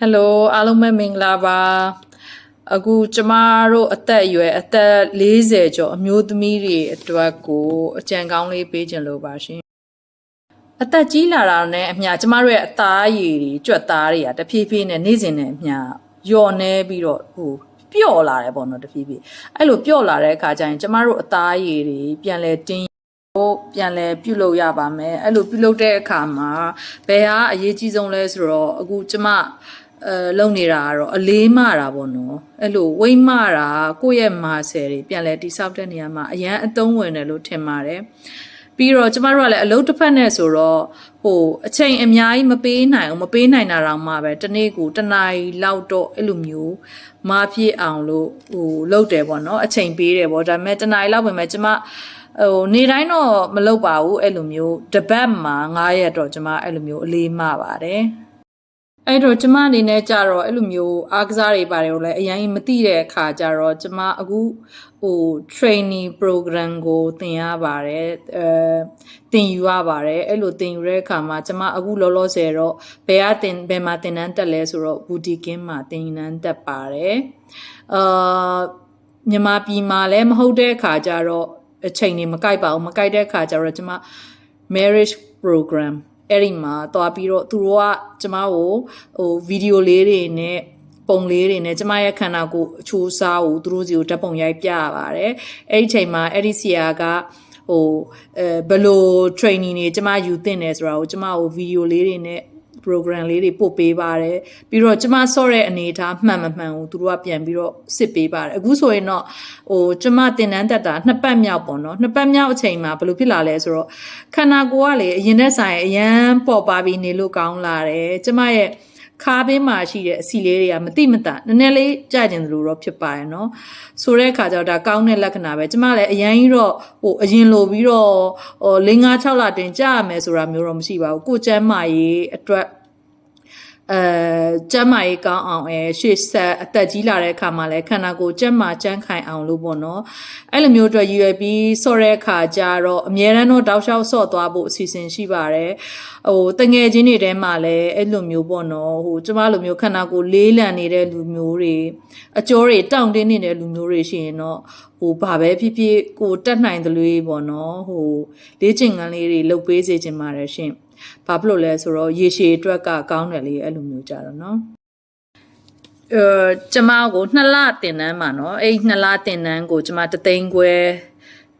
ဟယ်လိုအားလုံးပဲမင်္ဂလာပါအခုကျမတို့အသက်အရွယ်အသက်40ကျော်အမျိုးသမီးတွေအတွက်ကိုအကြံကောင်းလေးပေးခြင်းလို့ပါရှင်အသက်ကြီးလာတာနဲ့အမျှကျမတို့ရဲ့အသားရည်တွေကြွက်သားတွေကတဖြည်းဖြည်းနဲ့နေ့စဉ်နဲ့အမျှလျော့နေပြီးတော့ဟိုပျော့လာတယ်ပေါ့နော်တဖြည်းဖြည်းအဲ့လိုပျော့လာတဲ့အခါကျရင်ကျမတို့အသားရည်တွေပြန်လဲတင်းကိုပြန်လဲပြုလုပ်ရပါမယ်အဲ့လိုပြုလုပ်တဲ့အခါမှာဘယ်ဟာအရေးကြီးဆုံးလဲဆိုတော့အခုကျမ အဲလုံနေတာကတော့အလေးမတာပေါ့နော်အဲ့လိုဝိမ့်မတာကိုယ့်ရဲ့မာဆယ်တွေပြန်လဲတိဆောက်တဲ့နေရာမှာအရန်အသုံးဝင်တယ်လို့ထင်ပါတယ်ပြီးတော့ကျမတို့ကလည်းအလုပ်တစ်ဖက်နဲ့ဆိုတော့ဟိုအချိန်အများကြီးမပေးနိုင်အောင်မပေးနိုင်တာတော့မှပဲတနေ့ကိုတစ်နာရီလောက်တော့အဲ့လိုမျိုးမဖြစ်အောင်လို့ဟိုလုပ်တယ်ပေါ့နော်အချိန်ပေးတယ်ပေါ့ဒါပေမဲ့တစ်နာရီလောက်ပဲမဲ့ကျမဟိုနေတိုင်းတော့မလုပ်ပါဘူးအဲ့လိုမျိုးတပတ်မှာ9ရက်တော့ကျွန်မအဲ့လိုမျိုးအလေးမပါတယ် အဲ့တော့ကျမအနေနဲ့ကြတော့အဲ့လိုမျိုးအားကစားတွေပါတယ်ကိုလည်းအရင်မသိတဲ့အခါကျတော့ကျမအခုဟို training program ကိုသင်ရပါတယ်အဲသင်ယူရပါတယ်အဲ့လိုသင်ယူတဲ့အခါမှာကျမအခုလောလောဆယ်တော့ဘယ်ကသင်ဘယ်မှာသင်တန်းတက်လဲဆိုတော့ boutique မှာသင်ယူတန်းတက်ပါတယ်အာမြန်မာပြည်မှာလည်းမဟုတ်တဲ့အခါကျတော့အချိန်နေမကိုက်ပါဘူးမကိုက်တဲ့အခါကျတော့ကျမ marriage program အဲ့ဒီမှာသွားပြီးတော့သူတို့ကကျမကိုဟိုဗီဒီယိုလေးတွေနဲ့ပုံလေးတွေနဲ့ကျမရဲ့ခန္ဓာကိုယ်အချိုးအစားကိုသူတို့စီကိုဓာတ်ပုံရိုက်ပြရပါတယ်အဲ့ဒီချိန်မှာအဲ့ဒီဆီယာကဟိုအဲဘယ်လို training တွေကျမယူသင့်တယ်ဆိုတာကိုကျမကိုဗီဒီယိုလေးတွေနဲ့ program လေးတွေပို့ပေးပါတယ်ပြီးတော့ကျမဆော့တဲ့အနေအထားမှန်မမှန်ကိုသူတို့ကပြန်ပြီးတော့စစ်ပေးပါတယ်အခုဆိုရင်တော့ဟိုကျမတင်တန်းတက်တာနှစ်ပတ်မြောက်ပေါ့နော်နှစ်ပတ်မြောက်အချိန်မှာဘယ်လိုဖြစ်လာလဲဆိုတော့ခန္ဓာကိုယ်ကလေအရင်တဲ့ဆိုင်အရန်ပေါ်ပါပြီးနေလို့ကောင်းလာတယ်ကျမရဲ့ ခါးဘေးမှာရှိတဲ့အစီလေးတွေကမတိမတနည်းနည်းလေးကြကျင်သလိုတော့ဖြစ်ပါတယ်เนาะဆိုတဲ့အခါကျတော့ဒါကောင်းတဲ့လက္ခဏာပဲကျမလည်းအရင်ကြီးတော့ဟိုအရင်လိုပြီးတော့ဟို၄၅6လတင်ကြာရမယ်ဆိုတာမျိုးတော့မရှိပါဘူးကိုကျမ်းမာရေးအတွက် အဲကျမ်းမာရေးကောင်းအောင်အဲရှေ့ဆက်အသက်ကြီးလာတဲ့အခါမှာလည်းခန္ဓာကိုယ်ကျမ်းမာကျန်းခိုင်အောင်လို့ပေါ့နော်အဲ့လိုမျိုးအတွက်ရည်ရွယ်ပြီးဆော့တဲ့အခါကျတော့အများရန်တော့တောက်လျှောက်ဆော့သွားဖို့အစီအစဉ်ရှိပါတယ်ဟိုတငယ်ချင်းတွေထဲမှာလည်းအဲ့လိုမျိုးပေါ့နော်ဟိုကျမလိုမျိုးခန္ဓာကိုယ်လေးလံနေတဲ့လူမျိုးတွေအကျော်တွေတောင့်တင်းနေတဲ့လူမျိုးတွေရှိရင်တော့ဟိုဘာပဲဖြစ်ဖြစ်ကိုတက်နိုင်သလိုပေါ့နော်ဟိုလေးကျင်ကန်းလေးတွေလှုပ်ပေးစေချင်ပါတယ်ရှင် ဘာဖြစ်လို့လဲဆိုတော့ရေရှည်အတွက်ကကောင်းတယ်လေအဲ့လိုမျိုးကြတော့နော်အဲကျမကိုနှစ်လတင်တန်းမှာเนาะအဲ့နှစ်လတင်တန်းကိုကျမတသိန်းခွဲ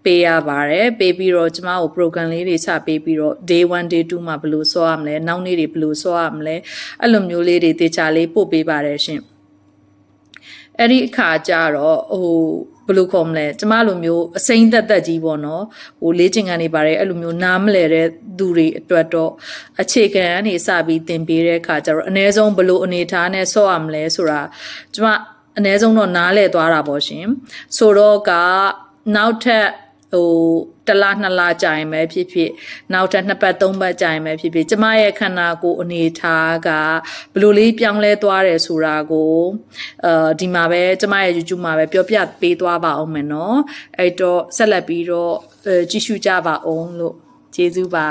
ပေးရပါတယ်ပေးပြီးတော့ကျမကို program လေးတွေစပေးပြီးတော့ day 1 day 2မှာဘယ်လိုဆောရမလဲနောက်နေ့တွေဘယ်လိုဆောရမလဲအဲ့လိုမျိုးလေးတွေတေချာလေးပို့ပေးပါတယ်ရှင်အဲ့ဒီအခါကျတော့ဟို ဘယ်လိုခေါ်မလဲကျမလိုမျိုးအစိမ့်သက်သက်ကြီးပေါ့နော်ဟိုလေးချင်ကန်နေပါတယ်အဲ့လိုမျိုးနားမလဲတဲ့သူတွေအတွက်တော့အခြေခံကနေစပြီးသင်ပေးတဲ့အခါကျတော့အ ਨੇ ဆုံးဘယ်လိုအနေထားနဲ့ဆော့ရမလဲဆိုတာကျမအ ਨੇ ဆုံးတော့နားလဲသွားတာပေါ့ရှင်ဆိုတော့ကနောက်ထပ် ဟိုတစ်လနှစ်လကြာရင်ပဲဖြစ်ဖြစ်နောက်ထပ်နှစ်ပတ်သုံးပတ်ကြာရင်ပဲဖြစ်ဖြစ်ကျမရဲ့ခန္ဓာကိုယ်အနေထားကဘယ်လိုလေးပြောင်းလဲသွားတယ်ဆိုတာကိုအဲဒီမှာပဲကျမရဲ့ YouTube မှာပဲပြောပြပေးသွားပါအောင်မယ်နော်အဲ့တော့ဆက်လက်ပြီးတော့အဲကြည့်ရှုကြပါအောင်လို့ကျေးဇူးပါ